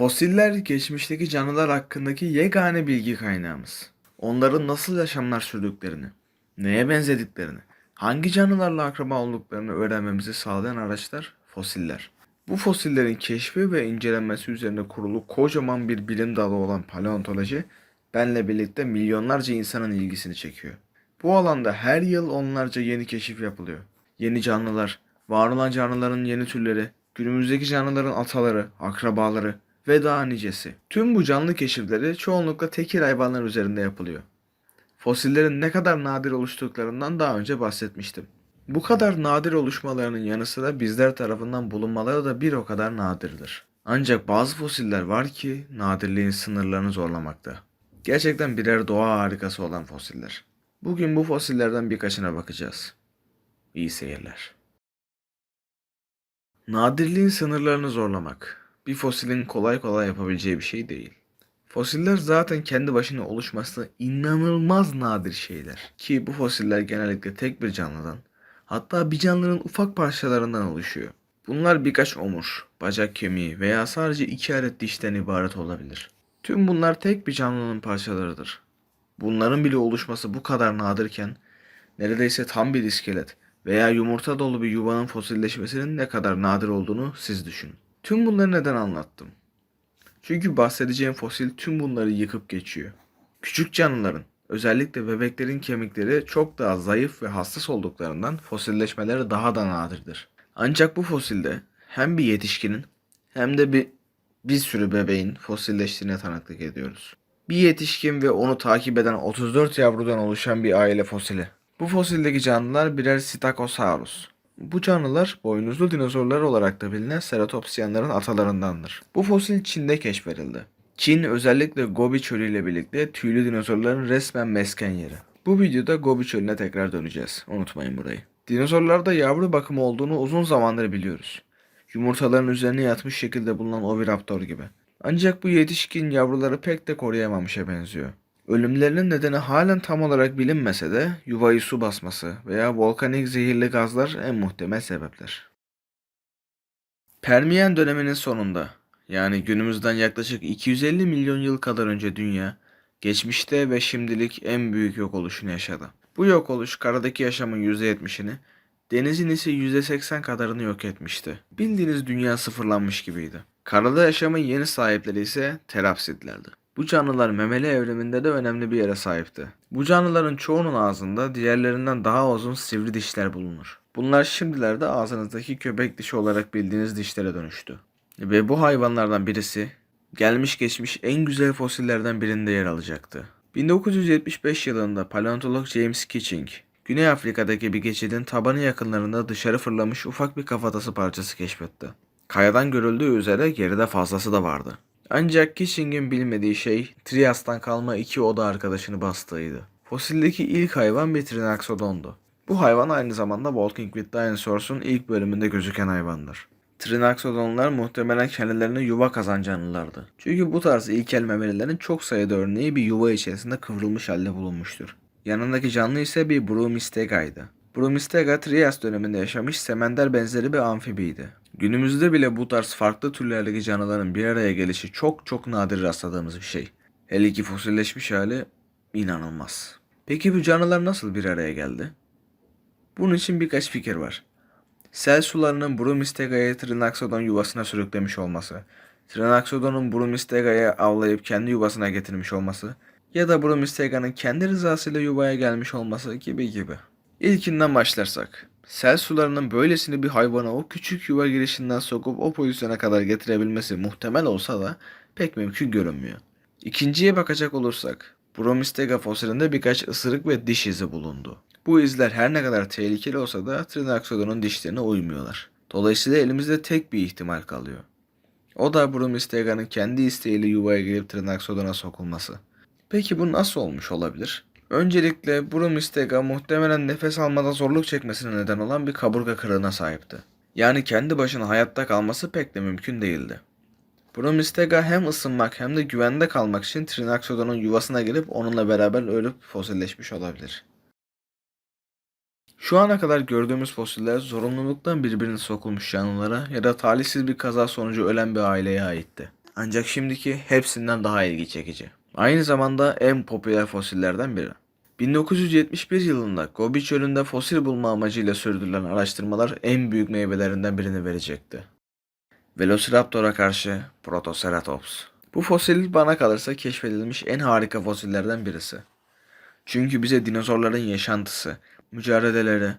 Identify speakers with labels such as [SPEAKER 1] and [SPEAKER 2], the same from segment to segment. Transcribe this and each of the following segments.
[SPEAKER 1] Fosiller geçmişteki canlılar hakkındaki yegane bilgi kaynağımız. Onların nasıl yaşamlar sürdüklerini, neye benzediklerini, hangi canlılarla akraba olduklarını öğrenmemizi sağlayan araçlar fosiller. Bu fosillerin keşfi ve incelenmesi üzerine kurulu kocaman bir bilim dalı olan paleontoloji, benle birlikte milyonlarca insanın ilgisini çekiyor. Bu alanda her yıl onlarca yeni keşif yapılıyor. Yeni canlılar, var olan canlıların yeni türleri, günümüzdeki canlıların ataları, akrabaları ve daha nicesi. Tüm bu canlı keşifleri çoğunlukla tekir hayvanlar üzerinde yapılıyor. Fosillerin ne kadar nadir oluştuklarından daha önce bahsetmiştim. Bu kadar nadir oluşmalarının yanı sıra bizler tarafından bulunmaları da bir o kadar nadirdir. Ancak bazı fosiller var ki nadirliğin sınırlarını zorlamakta. Gerçekten birer doğa harikası olan fosiller. Bugün bu fosillerden birkaçına bakacağız. İyi seyirler. Nadirliğin sınırlarını zorlamak bir fosilin kolay kolay yapabileceği bir şey değil. Fosiller zaten kendi başına oluşması inanılmaz nadir şeyler. Ki bu fosiller genellikle tek bir canlıdan, hatta bir canlının ufak parçalarından oluşuyor. Bunlar birkaç omur, bacak kemiği veya sadece iki adet dişten ibaret olabilir. Tüm bunlar tek bir canlının parçalarıdır. Bunların bile oluşması bu kadar nadirken neredeyse tam bir iskelet veya yumurta dolu bir yuvanın fosilleşmesinin ne kadar nadir olduğunu siz düşünün. Tüm bunları neden anlattım? Çünkü bahsedeceğim fosil tüm bunları yıkıp geçiyor. Küçük canlıların, özellikle bebeklerin kemikleri çok daha zayıf ve hassas olduklarından fosilleşmeleri daha da nadirdir. Ancak bu fosilde hem bir yetişkinin hem de bir bir sürü bebeğin fosilleştiğine tanıklık ediyoruz. Bir yetişkin ve onu takip eden 34 yavrudan oluşan bir aile fosili. Bu fosildeki canlılar birer Psittacosaurus. Bu canlılar boynuzlu dinozorlar olarak da bilinen ceratopsiyanların atalarındandır. Bu fosil Çin'de keşfedildi. Çin özellikle Gobi Çölü ile birlikte tüylü dinozorların resmen mesken yeri. Bu videoda Gobi Çölü'ne tekrar döneceğiz. Unutmayın burayı. Dinozorlarda yavru bakımı olduğunu uzun zamandır biliyoruz. Yumurtaların üzerine yatmış şekilde bulunan oviraptor gibi. Ancak bu yetişkin yavruları pek de koruyamamışa benziyor. Ölümlerinin nedeni halen tam olarak bilinmese de yuvayı su basması veya volkanik zehirli gazlar en muhtemel sebepler. Permiyen döneminin sonunda yani günümüzden yaklaşık 250 milyon yıl kadar önce dünya geçmişte ve şimdilik en büyük yok oluşunu yaşadı. Bu yok oluş karadaki yaşamın %70'ini, denizin ise %80 kadarını yok etmişti. Bildiğiniz dünya sıfırlanmış gibiydi. Karada yaşamın yeni sahipleri ise terapsitlerdi. Bu canlılar memeli evriminde de önemli bir yere sahipti. Bu canlıların çoğunun ağzında diğerlerinden daha uzun sivri dişler bulunur. Bunlar şimdilerde ağzınızdaki köpek dişi olarak bildiğiniz dişlere dönüştü. Ve bu hayvanlardan birisi gelmiş geçmiş en güzel fosillerden birinde yer alacaktı. 1975 yılında paleontolog James Kitching, Güney Afrika'daki bir geçidin tabanı yakınlarında dışarı fırlamış ufak bir kafatası parçası keşfetti. Kayadan görüldüğü üzere geride fazlası da vardı. Ancak Kitching'in bilmediği şey Trias'tan kalma iki oda arkadaşını bastığıydı. Fosildeki ilk hayvan bir Trinaxodon'du. Bu hayvan aynı zamanda Walking with Dinosaurs'un ilk bölümünde gözüken hayvandır. Trinaxodonlar muhtemelen kendilerine yuva kazan canlılardı. Çünkü bu tarz ilkel memelilerin çok sayıda örneği bir yuva içerisinde kıvrılmış halde bulunmuştur. Yanındaki canlı ise bir Brumistega'ydı. Brumistega Trias döneminde yaşamış semender benzeri bir amfibiydi. Günümüzde bile bu tarz farklı türlerdeki canlıların bir araya gelişi çok çok nadir rastladığımız bir şey. Hele ki fosilleşmiş hali inanılmaz. Peki bu canlılar nasıl bir araya geldi? Bunun için birkaç fikir var. Sel sularının Brumistega'yı Trinaxodon yuvasına sürüklemiş olması, Trinaxodon'un Brumistega'yı avlayıp kendi yuvasına getirmiş olması ya da Brumistega'nın kendi rızasıyla yuvaya gelmiş olması gibi gibi. İlkinden başlarsak. Sel sularının böylesine bir hayvanı o küçük yuva girişinden sokup o pozisyona kadar getirebilmesi muhtemel olsa da pek mümkün görünmüyor. İkinciye bakacak olursak, Bromistega fosilinde birkaç ısırık ve diş izi bulundu. Bu izler her ne kadar tehlikeli olsa da Trinaxodon'un dişlerine uymuyorlar. Dolayısıyla elimizde tek bir ihtimal kalıyor. O da Bromistaga'nın kendi isteğiyle yuvaya girip Trinaxodon'a sokulması. Peki bu nasıl olmuş olabilir? Öncelikle Brumistega muhtemelen nefes almada zorluk çekmesine neden olan bir kaburga kırığına sahipti. Yani kendi başına hayatta kalması pek de mümkün değildi. Brumistega hem ısınmak hem de güvende kalmak için Trinaxodon'un yuvasına gelip onunla beraber ölüp fosilleşmiş olabilir. Şu ana kadar gördüğümüz fosiller zorunluluktan birbirine sokulmuş canlılara ya da talihsiz bir kaza sonucu ölen bir aileye aitti. Ancak şimdiki hepsinden daha ilgi çekici. Aynı zamanda en popüler fosillerden biri. 1971 yılında Gobi Çölü'nde fosil bulma amacıyla sürdürülen araştırmalar en büyük meyvelerinden birini verecekti. Velociraptor'a karşı Protoceratops. Bu fosil bana kalırsa keşfedilmiş en harika fosillerden birisi. Çünkü bize dinozorların yaşantısı, mücadeleleri,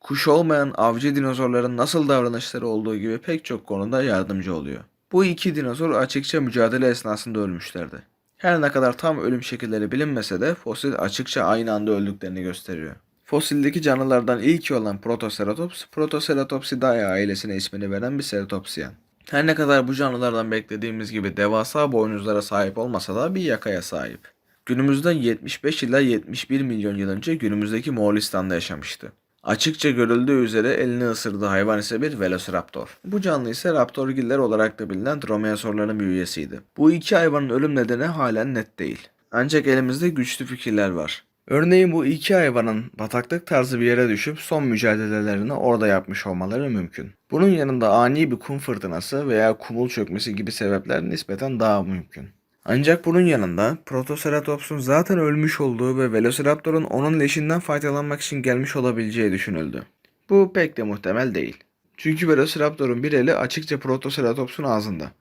[SPEAKER 1] kuş olmayan avcı dinozorların nasıl davranışları olduğu gibi pek çok konuda yardımcı oluyor. Bu iki dinozor açıkça mücadele esnasında ölmüşlerdi. Her ne kadar tam ölüm şekilleri bilinmese de fosil açıkça aynı anda öldüklerini gösteriyor. Fosildeki canlılardan ilki olan Protoceratops, Protoceratopsidae ailesine ismini veren bir ceratopsiyen. Her ne kadar bu canlılardan beklediğimiz gibi devasa boynuzlara sahip olmasa da bir yakaya sahip. Günümüzden 75 ila 71 milyon yıl önce günümüzdeki Moğolistan'da yaşamıştı. Açıkça görüldüğü üzere elini ısırdığı hayvan ise bir velociraptor. Bu canlı ise raptorgiller olarak da bilinen dromaeosaurların bir üyesiydi. Bu iki hayvanın ölüm nedeni halen net değil. Ancak elimizde güçlü fikirler var. Örneğin bu iki hayvanın bataklık tarzı bir yere düşüp son mücadelelerini orada yapmış olmaları mümkün. Bunun yanında ani bir kum fırtınası veya kumul çökmesi gibi sebepler nispeten daha mümkün. Ancak bunun yanında Protoceratops'un zaten ölmüş olduğu ve Velociraptor'un onun leşinden faydalanmak için gelmiş olabileceği düşünüldü. Bu pek de muhtemel değil. Çünkü Velociraptor'un bir eli açıkça Protoceratops'un ağzında.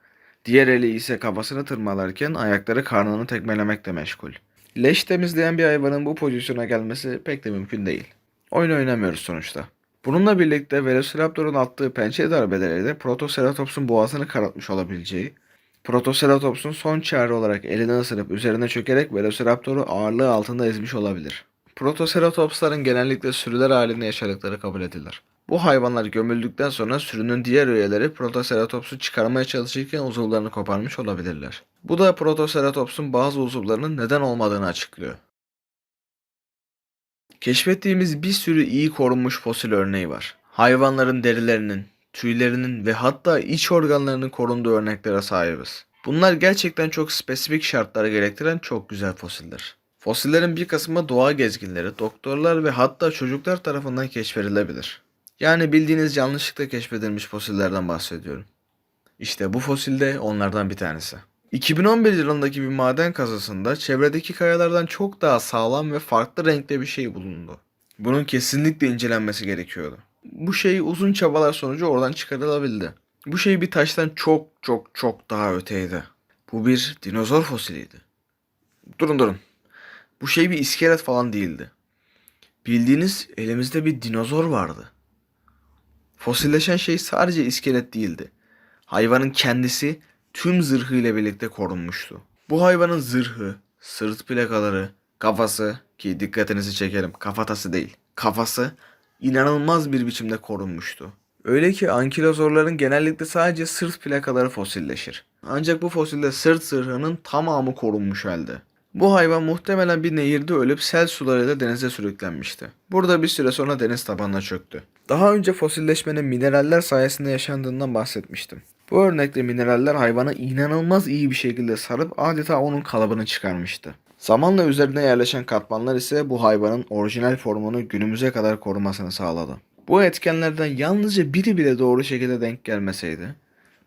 [SPEAKER 1] Diğer eli ise kafasını tırmalarken ayakları karnını tekmelemekle meşgul. Leş temizleyen bir hayvanın bu pozisyona gelmesi pek de mümkün değil. Oyun oynamıyoruz sonuçta. Bununla birlikte Velociraptor'un attığı pençe darbeleri de Protoceratops'un boğazını karartmış olabileceği, Protoceratops'un son çare olarak elini ısırıp üzerine çökerek Velociraptor'u ağırlığı altında ezmiş olabilir. Protoceratopsların genellikle sürüler halinde yaşadıkları kabul edilir. Bu hayvanlar gömüldükten sonra sürünün diğer üyeleri Protoceratops'u çıkarmaya çalışırken uzuvlarını koparmış olabilirler. Bu da Protoceratops'un bazı uzuvlarının neden olmadığını açıklıyor. Keşfettiğimiz bir sürü iyi korunmuş fosil örneği var. Hayvanların derilerinin, tüylerinin ve hatta iç organlarının korunduğu örneklere sahibiz. Bunlar gerçekten çok spesifik şartları gerektiren çok güzel fosiller. Fosillerin bir kısmı doğa gezginleri, doktorlar ve hatta çocuklar tarafından keşfedilebilir. Yani bildiğiniz yanlışlıkla keşfedilmiş fosillerden bahsediyorum. İşte bu fosil de onlardan bir tanesi. 2011 yılındaki bir maden kazasında çevredeki kayalardan çok daha sağlam ve farklı renkte bir şey bulundu. Bunun kesinlikle incelenmesi gerekiyordu. Bu şey uzun çabalar sonucu oradan çıkarılabildi. Bu şey bir taştan çok çok çok daha öteydi. Bu bir dinozor fosiliydi. Durun durun. Bu şey bir iskelet falan değildi. Bildiğiniz elimizde bir dinozor vardı. Fosilleşen şey sadece iskelet değildi. Hayvanın kendisi tüm zırhıyla birlikte korunmuştu. Bu hayvanın zırhı, sırt plakaları, kafası ki dikkatinizi çekerim kafatası değil. Kafası inanılmaz bir biçimde korunmuştu. Öyle ki ankilozorların genellikle sadece sırt plakaları fosilleşir. Ancak bu fosilde sırt zırhının tamamı korunmuş halde. Bu hayvan muhtemelen bir nehirde ölüp sel sularıyla denize sürüklenmişti. Burada bir süre sonra deniz tabanına çöktü. Daha önce fosilleşmenin mineraller sayesinde yaşandığından bahsetmiştim. Bu örnekte mineraller hayvanı inanılmaz iyi bir şekilde sarıp adeta onun kalıbını çıkarmıştı. Zamanla üzerine yerleşen katmanlar ise bu hayvanın orijinal formunu günümüze kadar korumasını sağladı. Bu etkenlerden yalnızca biri bile doğru şekilde denk gelmeseydi,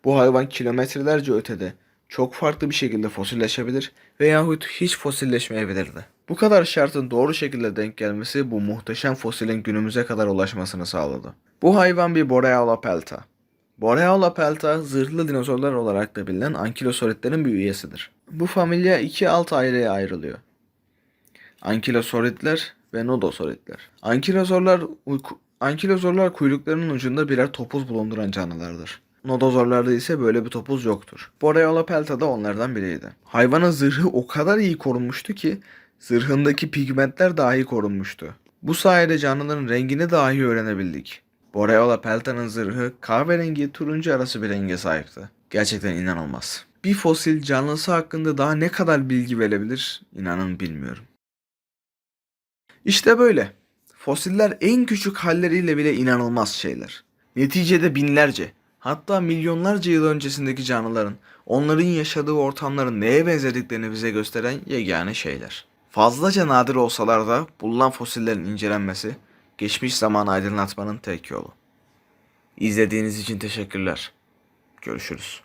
[SPEAKER 1] bu hayvan kilometrelerce ötede çok farklı bir şekilde fosilleşebilir veyahut hiç fosilleşmeyebilirdi. Bu kadar şartın doğru şekilde denk gelmesi bu muhteşem fosilin günümüze kadar ulaşmasını sağladı. Bu hayvan bir Borealopelta. Borealopelta zırhlı dinozorlar olarak da bilinen ankilosoritlerin bir üyesidir. Bu familya iki alt aileye ayrılıyor. Ankilosoritler ve nodosoritler. Ankilozorlar, uyku- ankilozorlar kuyruklarının ucunda birer topuz bulunduran canlılardır. Nodozorlarda ise böyle bir topuz yoktur. Borealopelta da onlardan biriydi. Hayvanın zırhı o kadar iyi korunmuştu ki zırhındaki pigmentler dahi korunmuştu. Bu sayede canlıların rengini dahi öğrenebildik. Borealopelta'nın zırhı kahverengi turuncu arası bir renge sahipti. Gerçekten inanılmaz. Bir fosil canlısı hakkında daha ne kadar bilgi verebilir inanın bilmiyorum. İşte böyle. Fosiller en küçük halleriyle bile inanılmaz şeyler. Neticede binlerce, hatta milyonlarca yıl öncesindeki canlıların, onların yaşadığı ortamların neye benzediklerini bize gösteren yegane şeyler. Fazlaca nadir olsalar da bulunan fosillerin incelenmesi, geçmiş zamanı aydınlatmanın tek yolu. İzlediğiniz için teşekkürler. Görüşürüz.